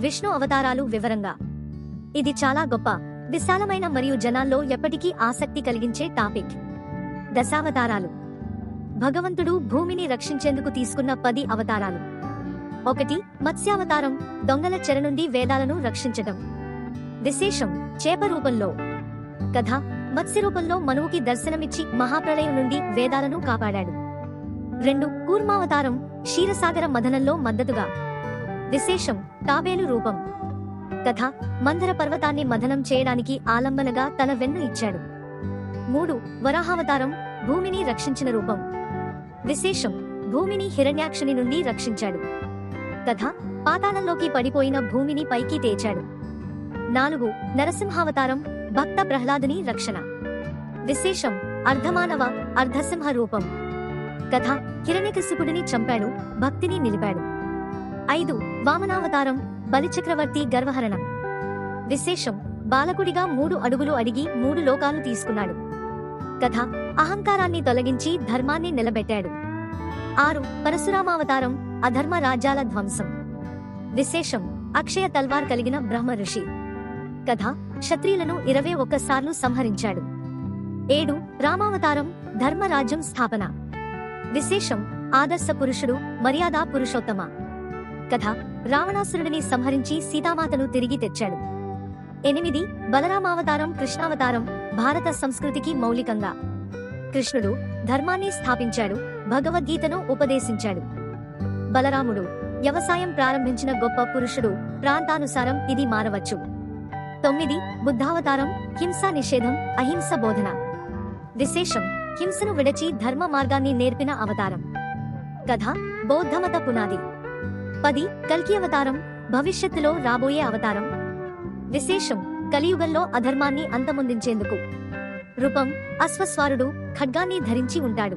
విష్ణు అవతారాలు వివరంగా. ఇది చాలా గొప్ప విశాలమైన మరియు జనాల్లో ఎప్పటికీ ఆసక్తి కలిగించే టాపిక్. దశావతారాలు. భగవంతుడు భూమిని రక్షించేందుకు తీసుకున్న పది అవతారాలు. ఒకటి మత్స్యావతారం దొంగల చెర నుండి వేదాలను రక్షించటం. విశేషం చేప రూపంలో. కథ మత్స్య రూపంలో మనువుకి దర్శనమిచ్చి మహాప్రళయం నుండి వేదాలను కాపాడాడు. రెండు కూర్మావతారం క్షీరసాగర మథనంలో మద్దతుగా. విశేషం తాబేలు రూపం. కథ మందర పర్వతాన్ని మదనం చేయడానికి ఆలంబనగా తన వెన్ను ఇచ్చాడు. మూడు వరాహావతారం భూమిని రక్షించిన రూపం. విశేషం భూమిని హిరణ్యాక్షుని నుండి రక్షించాడు. కథ పాతాళంలోకి పడిపోయిన భూమిని పైకి తేచాడు. నాలుగు నరసింహావతారం భక్త ప్రహ్లాదుని రక్షణ. విశేషం అర్ధమానవ అర్ధసింహ రూపం. కథ హిరణ్యకశిపుడిని చంపాడు భక్తిని నిలిపాడు. ఐదు వామనావతారం బలిచక్రవర్తి గర్వహరణం. విశేషం బాలకుడిగా మూడు అడుగులు అడిగి మూడు లోకాలు తీసుకున్నాడు. కథ అహంకారాన్ని తొలగించి ధర్మాన్ని నిలబెట్టాడు. ఆరు పరశురామావతారం అధర్మ రాజ్యాల ధ్వంసం. విశేషం అక్షయ తల్వార్ కలిగిన బ్రహ్మ ఋషి. కథ క్షత్రియులను ఇరవై ఒక్కసార్లు సంహరించాడు. ఏడు రామావతారం ధర్మరాజ్యం స్థాపన. విశేషం ఆదర్శ పురుషుడు మర్యాదా పురుషోత్తమ. కథ రావణాసురుడిని సంహరించి సీతామాతను తిరిగి తెచ్చాడు. ఎనిమిది బలరామావతారం కృష్ణావతారం భారత సంస్కృతికి మౌలికంగా. కృష్ణుడు ధర్మాన్ని స్థాపించాడు భగవద్గీతను ఉపదేశించాడు. బలరాముడు వ్యవసాయం ప్రారంభించిన గొప్ప పురుషుడు ప్రాంతానుసారం ఇది మారవచ్చు. తొమ్మిది బుద్ధావతారం హింసా నిషేధం అహింస బోధన. విశేషం హింసను విడచి ధర్మ మార్గాన్ని నేర్పిన అవతారం. కథ బౌద్ధమత పునాది. పది కల్కి అవతారం భవిష్యత్తులో రాబోయే అవతారం. విశేషం కలియుగంలో అధర్మాన్ని అంతమొందించేందుకు. రూపం అశ్వస్వారుడు ఖడ్గాన్ని ధరించి ఉంటాడు.